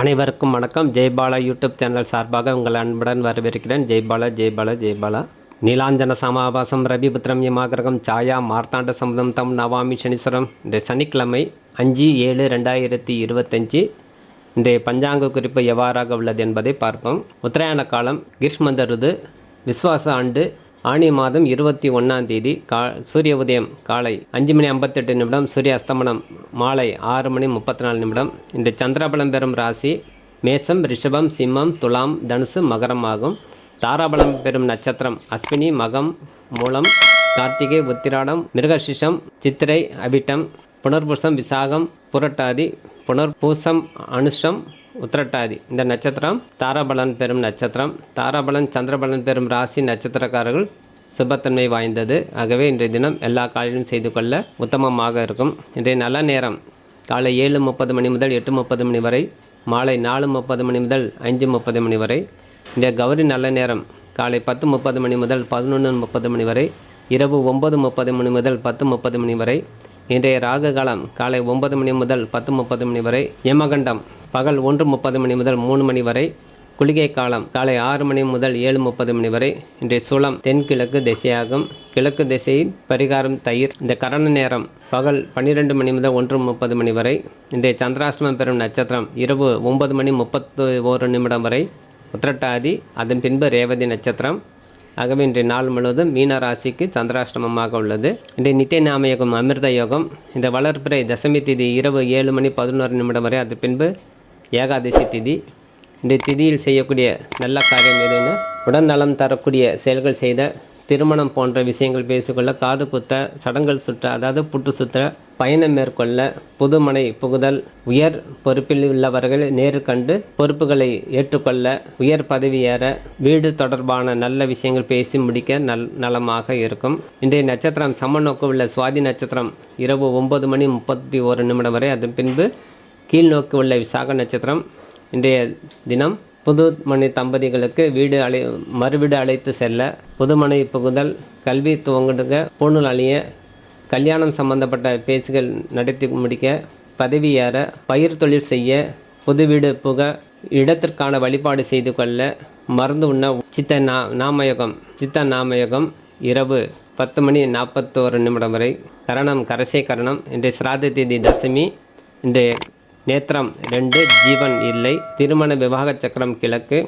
அனைவருக்கும் வணக்கம். Jaibala YouTube channel சார்பாக உங்கள் அன்புடன் வரவேற்கிறேன். ஜெய்பாலா ஜெய்பாலா ஜெய்பாலா நீலாஞ்சன சமாபாசம் ரவிபுத்திரம் யமாகிரகம் சாயா மார்த்தாண்ட சமுதம் தம் நவாமி சனீஸ்வரம். இன்றைய சனிக்கிழமை அஞ்சு ஏழு ரெண்டாயிரத்தி இருபத்தஞ்சி. இன்றைய பஞ்சாங்க குறிப்பு எவ்வாறாக உள்ளது என்பதை பார்ப்போம். உத்தராயண காலம் கிரீஷ்மந்த ருது விஸ்வாச ஆண்டு ஆணி மாதம் இருபத்தி ஒன்றாம் தேதி கா சூரிய உதயம் காலை அஞ்சு மணி ஐம்பத்தெட்டு நிமிடம் சூரிய அஸ்தமனம் மாலை ஆறு மணி முப்பத்தி நாலு நிமிடம். இன்று சந்திரபலம் பெறும் ராசி மேசம் ரிஷபம் சிம்மம் துலாம் தனுசு மகரம் ஆகும். தாராபலம் பெறும் நட்சத்திரம் அஸ்வினி மகம் மூலம் கார்த்திகை உத்திராடம் மிருகசிஷம் சித்திரை அபிட்டம் புனர்பூசம் விசாகம் புரட்டாதி புனர்பூசம் அனுஷம் உத்திரட்டாதி. இந்த நட்சத்திரம் தாராபலன் பெறும் நட்சத்திரம். தாராபலன் சந்திரபலன் பெறும் ராசி நட்சத்திரக்காரர்கள் சுபத்தன்மை வாய்ந்தது ஆகவே இன்றைய தினம் எல்லா காலையிலும் செய்து கொள்ள உத்தமமாக இருக்கும் இன்றைய நல்ல நேரம் காலை ஏழு முப்பது மணி முதல் எட்டு முப்பது மணி வரை மாலை நாலு முப்பது மணி முதல் அஞ்சு முப்பது மணி வரை இன்றைய கௌரி நல்ல நேரம் காலை பத்து முப்பது மணி முதல் பதினொன்று முப்பது மணி வரை இரவு ஒன்பது முப்பது மணி முதல் பத்து முப்பது மணி வரை இன்றைய ராகு காலம் காலை ஒன்பது மணி முதல் பத்து முப்பது மணி வரை யமகண்டம் பகல் ஒன்று முப்பது மணி முதல் மூணு மணி வரை குளிகை காலம் காலை ஆறு மணி முதல் ஏழு முப்பது மணி வரை இன்றைய சூளம் தென்கிழக்கு திசையாகும். கிழக்கு திசையில் பரிகாரம் தயிர். இந்த கரண நேரம் பகல் பன்னிரெண்டு மணி முதல் ஒன்று முப்பது மணி வரை. இன்றைய சந்திராஷ்டமம் பெறும் நட்சத்திரம் இரவு ஒன்பது மணி முப்பத்து ஓரு நிமிடம் வரை. உத்திரட்டாதி அதன் பின்பு ரேவதி நட்சத்திரம். ஆகவே இன்றைய நாள் முழுவதும் மீன ராசிக்கு சந்திராஷ்டமமாக உள்ளது. இன்றைய நித்திய நாம யோகம் அமிர்த யோகம் இந்த வளர்ப்பிறை தசமி திதி இரவு ஏழு மணி பதினோரு நிமிடம் வரை. அது பின்பு ஏகாதசி திதி. இந்த திதியில் செய்யக்கூடிய நல்ல காரியம் எதுன்னு உடல் நலம் தரக்கூடிய செயல்கள் செய்த திருமணம் போன்ற விஷயங்கள் பேசிக்கொள்ள காது குத்த சடங்கள் சுற்ற அதாவது புட்டு சுற்ற பயணம் மேற்கொள்ள புதுமனை புகுதல் உயர் பொறுப்பில் உள்ளவர்கள் நேரு கண்டு பொறுப்புகளை ஏற்றுக்கொள்ள உயர் பதவியேற வீடு தொடர்பான நல்ல விஷயங்கள் பேசி முடிக்க நல் நலமாக இருக்கும். இன்றைய நட்சத்திரம் சமநோக்கு உள்ள சுவாதி நட்சத்திரம் இரவு ஒன்பது மணி முப்பத்தி ஒரு நிமிடம் வரை. அதன் பின்பு கீழ்நோக்கி உள்ள விசாக நட்சத்திரம் இன்றைய தினம் புதுமனை தம்பதிகளுக்கு வீடு அழை மறுவீடு அழைத்து செல்ல புதுமனை புகுதல் கல்வி துவங்குடுங்க பூணூல் அழிய கல்யாணம் சம்பந்தப்பட்ட பேச்சுகள் நடத்தி முடிக்க பதவியேற பயிர் தொழில் செய்ய புது வீடு புக இடத்திற்கான வழிபாடு செய்து கொள்ள மருந்து உண்ண சித்த நா நாமயோகம் சித்த நாமயோகம் இரவு பத்து மணி நாற்பத்தோரு நிமிடம் வரை. கரணம் கரசே கரணம். இன்றைய சிராத தேதி தசமி. இன்றைய நேத்திரம் ரெண்டு ஜீவன் இல்லை. திருமண விவாக சக்கரம் கிழக்கு.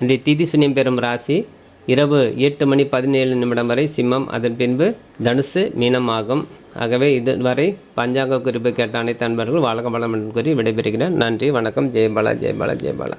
இன்றைய திதி சுனியம் பெறும் ராசி. இரவு எட்டு மணி பதினேழு நிமிடம் வரை சிம்மம். அதன் பின்பு தனுசு மீனம் ஆகும். ஆகவே இதுவரை பஞ்சாங்க குறிப்பு கேட்ட அனைத்து அன்பர்கள் வழக்கம் வளம் என்று கூறி விடைபெறுகிறேன். நன்றி வணக்கம். ஜெயபாலா ஜெயபாலா ஜெயபாலா